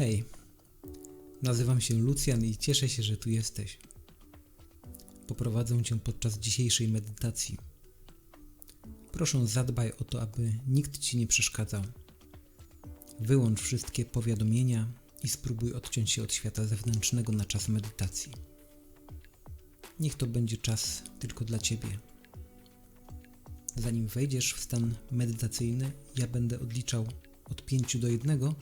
Hej, nazywam się Lucjan i cieszę się, że tu jesteś. Poprowadzę cię podczas dzisiejszej medytacji. Proszę zadbaj o to, aby nikt ci nie przeszkadzał. Wyłącz wszystkie powiadomienia i spróbuj odciąć się od świata zewnętrznego na czas medytacji. Niech to będzie czas tylko dla ciebie. Zanim wejdziesz w stan medytacyjny, ja będę odliczał od 5 do 1,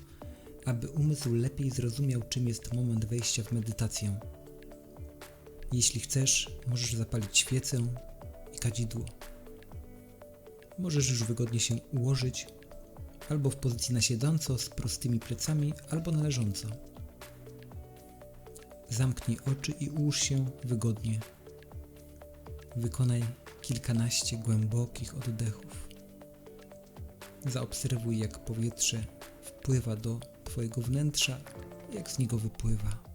aby umysł lepiej zrozumiał, czym jest moment wejścia w medytację. Jeśli chcesz, możesz zapalić świecę i kadzidło. Możesz już wygodnie się ułożyć, albo w pozycji na siedząco z prostymi plecami, albo na leżąco. Zamknij oczy i ułóż się wygodnie. Wykonaj kilkanaście głębokich oddechów. Zaobserwuj, jak powietrze wpływa do Twojego wnętrza, jak z niego wypływa.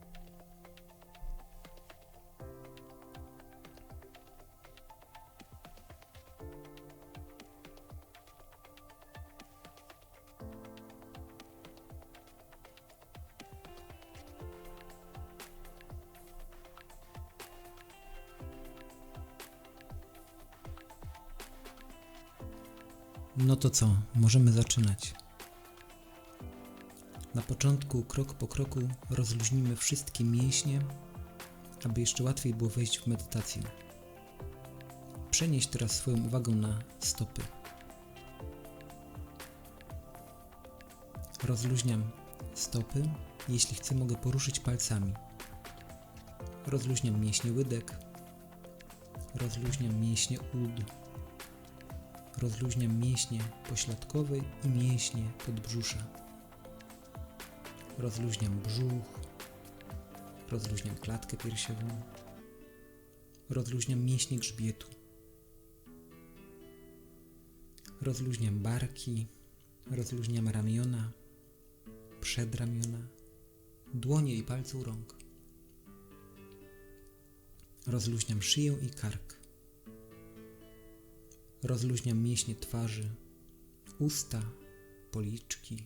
No to co, możemy zaczynać. Na początku, krok po kroku, rozluźnimy wszystkie mięśnie, aby jeszcze łatwiej było wejść w medytację. Przenieś teraz swoją uwagę na stopy. Rozluźniam stopy. Jeśli chcę, mogę poruszyć palcami. Rozluźniam mięśnie łydek. Rozluźniam mięśnie ud. Rozluźniam mięśnie pośladkowe i mięśnie podbrzusza. Rozluźniam brzuch. Rozluźniam klatkę piersiową. Rozluźniam mięśnie grzbietu. Rozluźniam barki. Rozluźniam ramiona, przedramiona, dłonie i palce u rąk. Rozluźniam szyję i kark. Rozluźniam mięśnie twarzy, usta, policzki,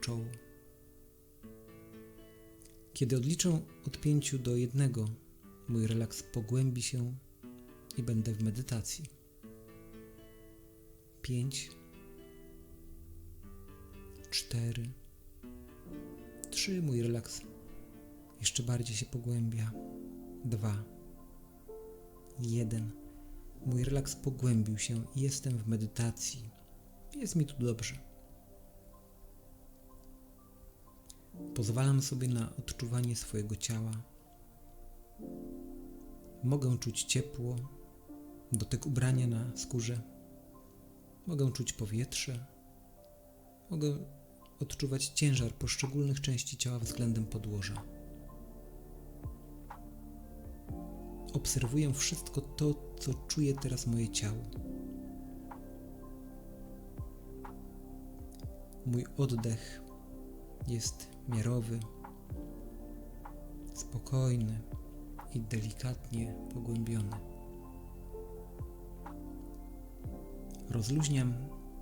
czoło. Kiedy odliczę od pięciu do jednego, mój relaks pogłębi się i będę w medytacji. Pięć, cztery, trzy, mój relaks jeszcze bardziej się pogłębia. Dwa, jeden. Mój relaks pogłębił się i jestem w medytacji. Jest mi tu dobrze. Pozwalam sobie na odczuwanie swojego ciała. Mogę czuć ciepło, dotyk ubrania na skórze. Mogę czuć powietrze. Mogę odczuwać ciężar poszczególnych części ciała względem podłoża. Obserwuję wszystko to, co czuje teraz moje ciało. Mój oddech jest miarowy, spokojny i delikatnie pogłębiony. Rozluźniam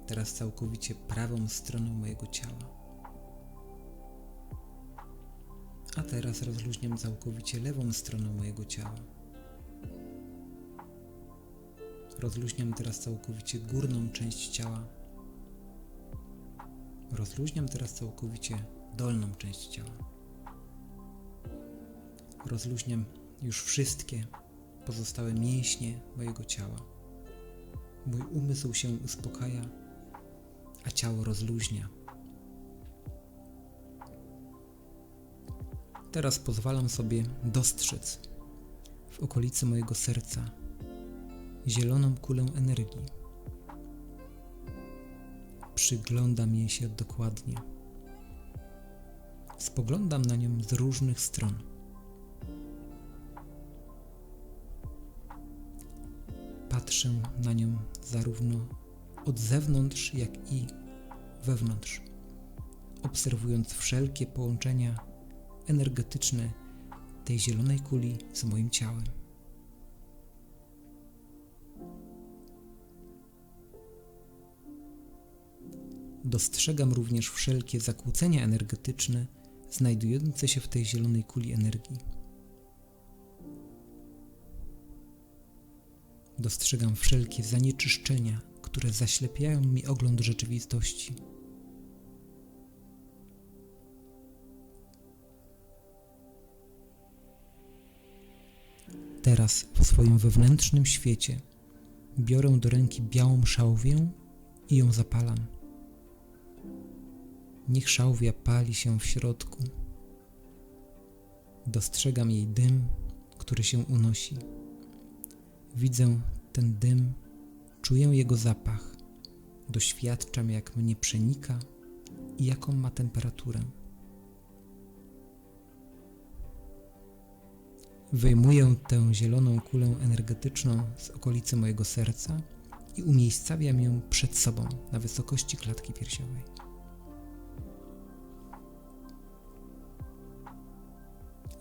teraz całkowicie prawą stronę mojego ciała. A teraz rozluźniam całkowicie lewą stronę mojego ciała. Rozluźniam teraz całkowicie górną część ciała. Rozluźniam teraz całkowicie dolną część ciała. Rozluźniam już wszystkie pozostałe mięśnie mojego ciała. Mój umysł się uspokaja, a ciało rozluźnia. Teraz pozwalam sobie dostrzec w okolicy mojego serca zieloną kulę energii. Przyglądam jej się dokładnie. Spoglądam na nią z różnych stron. Patrzę na nią zarówno od zewnątrz, jak i wewnątrz, obserwując wszelkie połączenia energetyczne tej zielonej kuli z moim ciałem. Dostrzegam również wszelkie zakłócenia energetyczne znajdujące się w tej zielonej kuli energii. Dostrzegam wszelkie zanieczyszczenia, które zaślepiają mi ogląd rzeczywistości. Teraz w swoim wewnętrznym świecie biorę do ręki białą szałwię i ją zapalam. Niech szałwia pali się w środku. Dostrzegam jej dym, który się unosi. Widzę ten dym, czuję jego zapach. Doświadczam, jak mnie przenika i jaką ma temperaturę. Wyjmuję tę zieloną kulę energetyczną z okolicy mojego serca i umiejscawiam ją przed sobą na wysokości klatki piersiowej.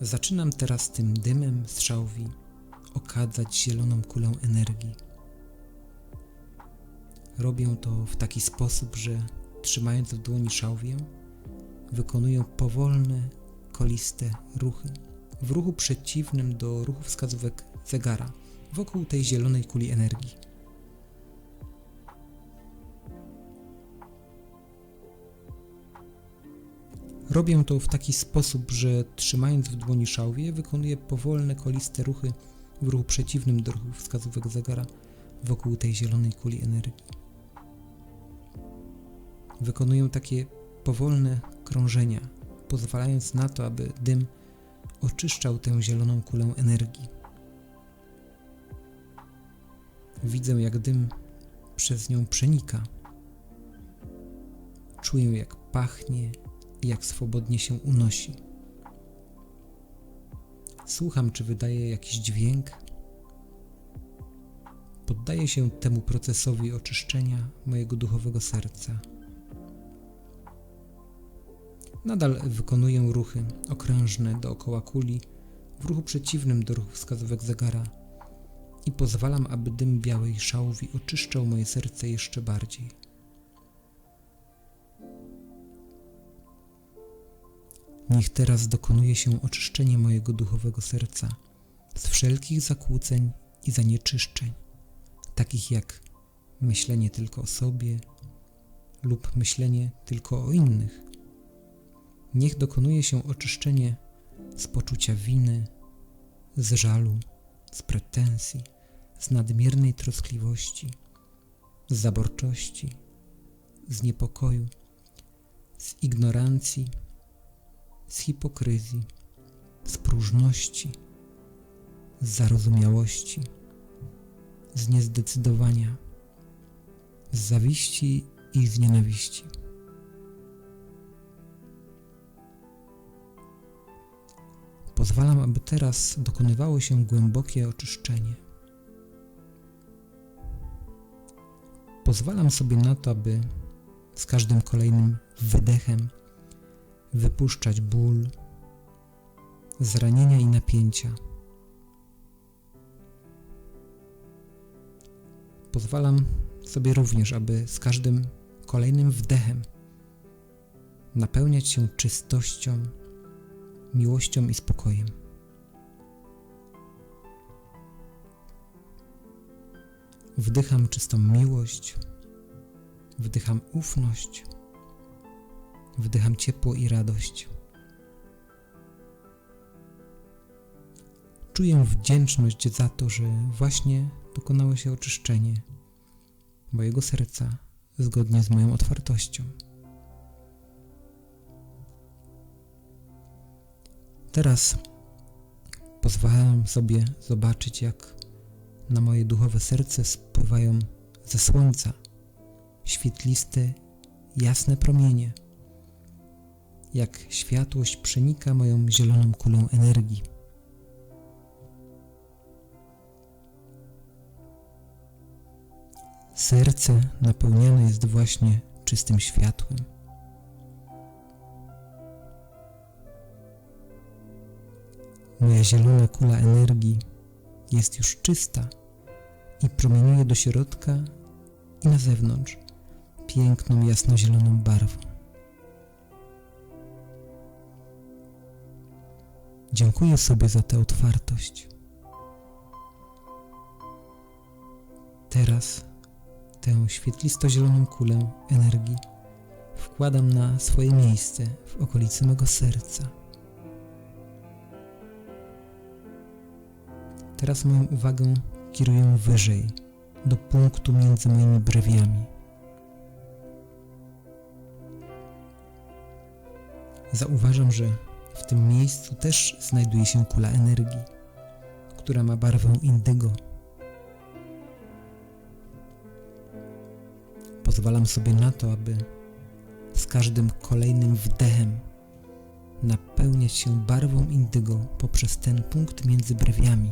Zaczynam teraz tym dymem z szałwi okadzać zieloną kulę energii. Robię to w taki sposób, że trzymając w dłoni szałwię, wykonuję powolne, koliste ruchy w ruchu przeciwnym do ruchu wskazówek zegara wokół tej zielonej kuli energii. Robię to w taki sposób, że trzymając w dłoni szałwię, wykonuję powolne, koliste ruchy w ruchu przeciwnym do ruchu wskazówek zegara wokół tej zielonej kuli energii. Wykonuję takie powolne krążenia, pozwalając na to, aby dym oczyszczał tę zieloną kulę energii. Widzę, jak dym przez nią przenika. Czuję, jak pachnie i jak swobodnie się unosi. Słucham, czy wydaje jakiś dźwięk. Poddaję się temu procesowi oczyszczenia mojego duchowego serca. Nadal wykonuję ruchy okrężne dookoła kuli w ruchu przeciwnym do ruchu wskazówek zegara i pozwalam, aby dym białej szałwi oczyszczał moje serce jeszcze bardziej. Niech teraz dokonuje się oczyszczenie mojego duchowego serca z wszelkich zakłóceń i zanieczyszczeń, takich jak myślenie tylko o sobie lub myślenie tylko o innych, Niech dokonuje się oczyszczenie z poczucia winy, z żalu, z pretensji, z nadmiernej troskliwości, z zaborczości, z niepokoju, z ignorancji, z hipokryzji, z próżności, z zarozumiałości, z niezdecydowania, z zawiści i z nienawiści. Pozwalam, aby teraz dokonywało się głębokie oczyszczenie. Pozwalam sobie na to, aby z każdym kolejnym wydechem wypuszczać ból, zranienia i napięcia. Pozwalam sobie również, aby z każdym kolejnym wdechem napełniać się czystością, miłością i spokojem. Wdycham czystą miłość, wdycham ufność, wdycham ciepło i radość. Czuję wdzięczność za to, że właśnie dokonało się oczyszczenie mojego serca zgodnie z moją otwartością. Teraz pozwalam sobie zobaczyć, jak na moje duchowe serce spływają ze słońca świetliste, jasne promienie, jak światłość przenika moją zieloną kulą energii. Serce napełnione jest właśnie czystym światłem. Moja zielona kula energii jest już czysta i promieniuje do środka i na zewnątrz piękną jasno-zieloną barwą. Dziękuję sobie za tę otwartość. Teraz tę świetlisto-zieloną kulę energii wkładam na swoje miejsce w okolicy mego serca. Teraz moją uwagę kieruję wyżej, do punktu między moimi brewiami. Zauważam, że w tym miejscu też znajduje się kula energii, która ma barwę indygo. Pozwalam sobie na to, aby z każdym kolejnym wdechem napełniać się barwą indygo poprzez ten punkt między brewiami.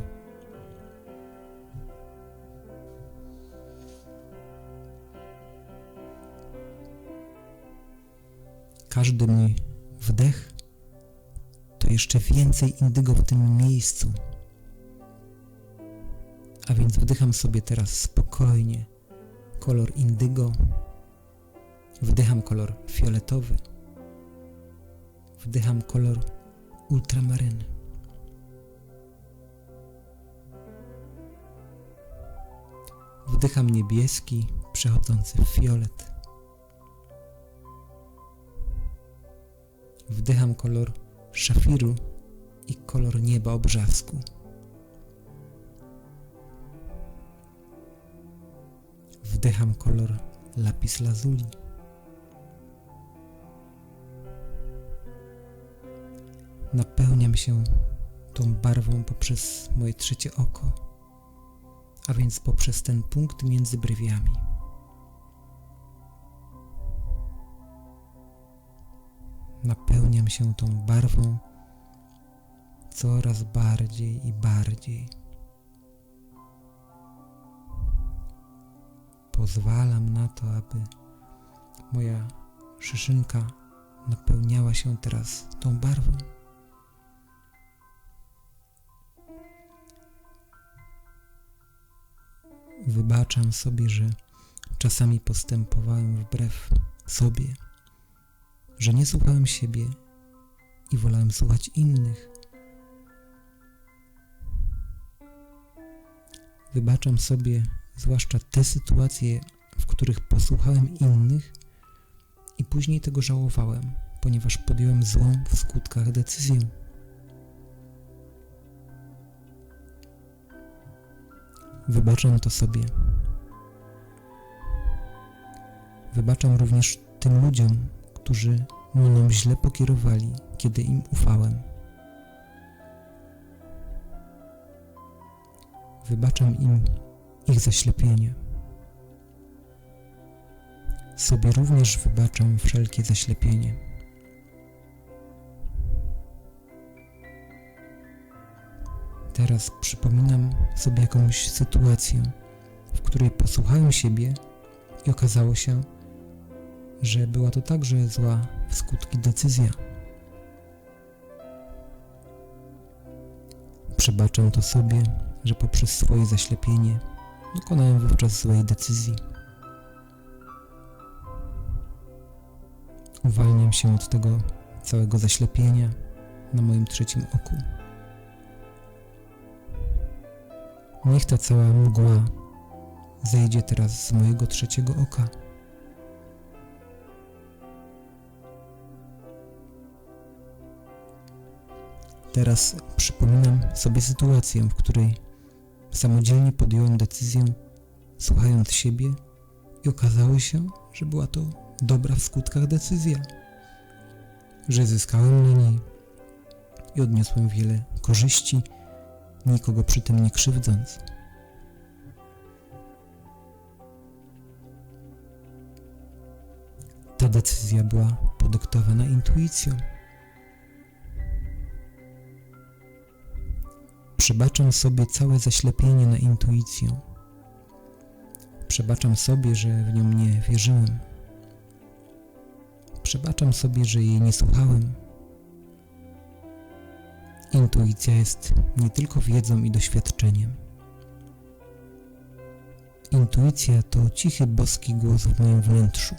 Każdy mój wdech to jeszcze więcej indygo w tym miejscu. A więc wdycham sobie teraz spokojnie kolor indygo, wdycham kolor fioletowy, wdycham kolor ultramaryny. Wdycham niebieski, przechodzący w fiolet. Wdycham kolor szafiru i kolor nieba obrzasku. Wdycham kolor lapis lazuli. Napełniam się tą barwą poprzez moje trzecie oko, a więc poprzez ten punkt między brewiami. Napełniam się tą barwą coraz bardziej i bardziej. Pozwalam na to, aby moja szyszynka napełniała się teraz tą barwą. Wybaczam sobie, że czasami postępowałem wbrew sobie, że nie słuchałem siebie i wolałem słuchać innych. Wybaczam sobie zwłaszcza te sytuacje, w których posłuchałem innych i później tego żałowałem, ponieważ podjąłem złą w skutkach decyzję. Wybaczam to sobie. Wybaczam również tym ludziom, którzy mną źle pokierowali, kiedy im ufałem. Wybaczam im ich zaślepienie. Sobie również wybaczam wszelkie zaślepienie. Teraz przypominam sobie jakąś sytuację, w której posłuchałem siebie i okazało się, że była to także zła w skutki decyzja. Przebaczam to sobie, że poprzez swoje zaślepienie dokonałem wówczas złej decyzji. Uwalniam się od tego całego zaślepienia na moim trzecim oku. Niech ta cała mgła zejdzie teraz z mojego trzeciego oka. Teraz przypominam sobie sytuację, w której samodzielnie podjąłem decyzję, słuchając siebie, i okazało się, że była to dobra w skutkach decyzja, że zyskałem na niej i odniosłem wiele korzyści, nikogo przy tym nie krzywdząc. Ta decyzja była podyktowana intuicją. Przebaczam sobie całe zaślepienie na intuicję. Przebaczam sobie, że w nią nie wierzyłem. Przebaczam sobie, że jej nie słuchałem. Intuicja jest nie tylko wiedzą i doświadczeniem. Intuicja to cichy boski głos w moim wnętrzu.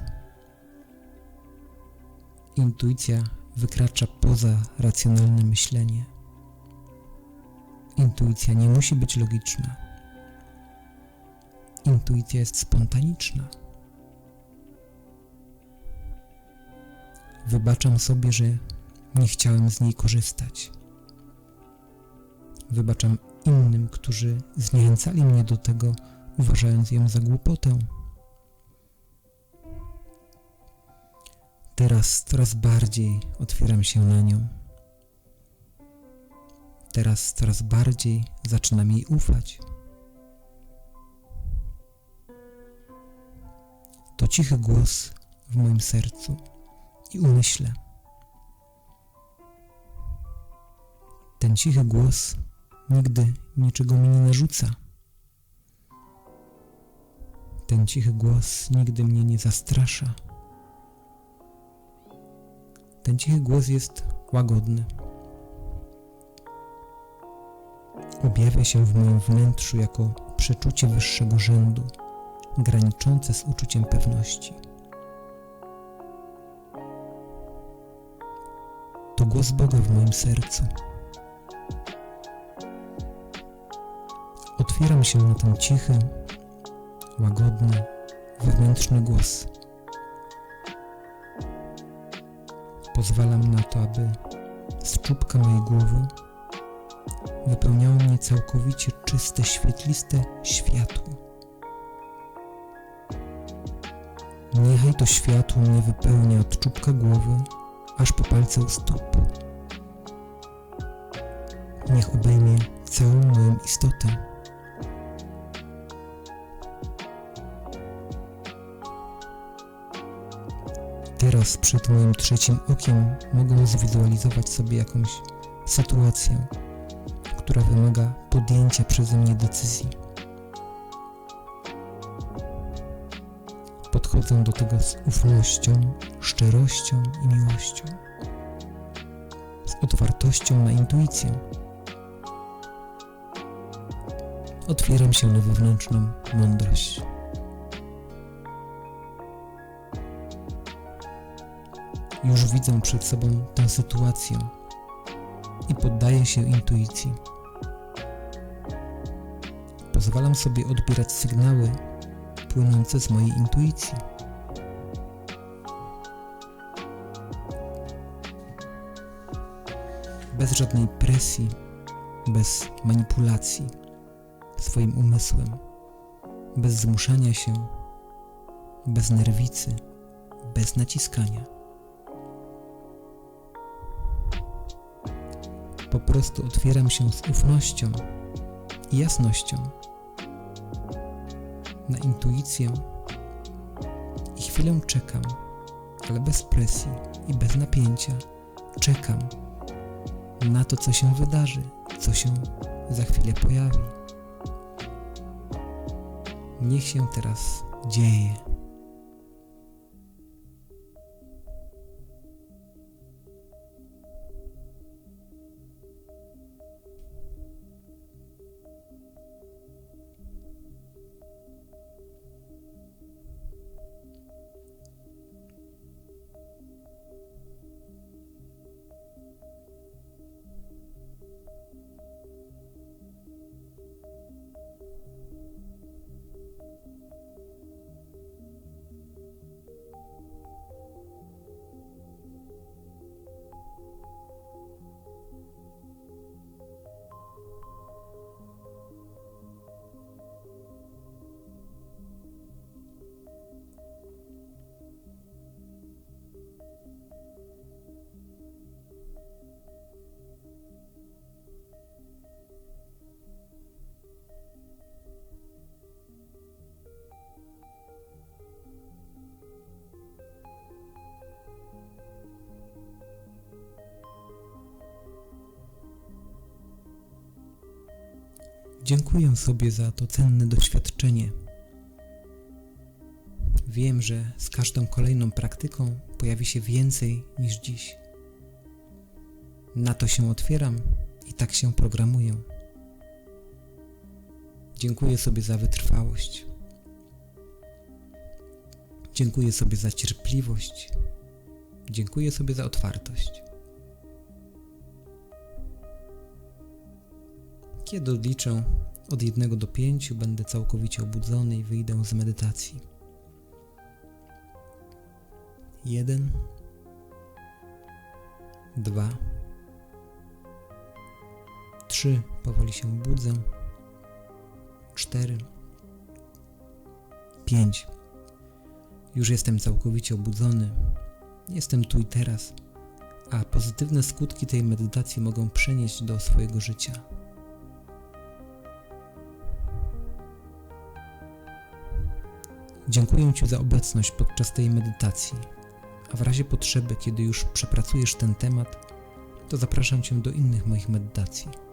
Intuicja wykracza poza racjonalne myślenie. Intuicja nie musi być logiczna. Intuicja jest spontaniczna. Wybaczam sobie, że nie chciałem z niej korzystać. Wybaczam innym, którzy zniechęcali mnie do tego, uważając ją za głupotę. Teraz coraz bardziej otwieram się na nią. Teraz coraz bardziej zaczynam jej ufać. To cichy głos w moim sercu i umyśle. Ten cichy głos nigdy niczego mi nie narzuca. Ten cichy głos nigdy mnie nie zastrasza. Ten cichy głos jest łagodny. Objawia się w moim wnętrzu jako przeczucie wyższego rzędu, graniczące z uczuciem pewności. To głos Boga w moim sercu. Otwieram się na ten cichy, łagodny, wewnętrzny głos. Pozwalam na to, aby z czubka mojej głowy wypełniało mnie całkowicie czyste, świetliste światło. Niechaj to światło mnie wypełnia od czubka głowy aż po palce u stóp. Niech obejmie całą moją istotę. Teraz przed moim trzecim okiem mogę zwizualizować sobie jakąś sytuację, która wymaga podjęcia przeze mnie decyzji. Podchodzę do tego z ufnością, szczerością i miłością, z otwartością na intuicję. Otwieram się na wewnętrzną mądrość. Już widzę przed sobą tę sytuację i poddaję się intuicji. Pozwalam sobie odbierać sygnały płynące z mojej intuicji. Bez żadnej presji, bez manipulacji swoim umysłem, bez zmuszania się, bez nerwicy, bez naciskania. Po prostu otwieram się z ufnością i jasnością na intuicję i chwilę czekam, ale bez presji i bez napięcia. Czekam na to, co się wydarzy, co się za chwilę pojawi. Niech się teraz dzieje. Dziękuję sobie za to cenne doświadczenie. Wiem, że z każdą kolejną praktyką pojawi się więcej niż dziś. Na to się otwieram i tak się programuję. Dziękuję sobie za wytrwałość. Dziękuję sobie za cierpliwość. Dziękuję sobie za otwartość. Kiedy odliczę od 1 do 5, będę całkowicie obudzony i wyjdę z medytacji. 1 2 3 powoli się budzę 4 5 Już jestem całkowicie obudzony. Jestem tu i teraz, a pozytywne skutki tej medytacji mogą przenieść do swojego życia. Dziękuję Ci za obecność podczas tej medytacji, a w razie potrzeby, kiedy już przepracujesz ten temat, to zapraszam Cię do innych moich medytacji.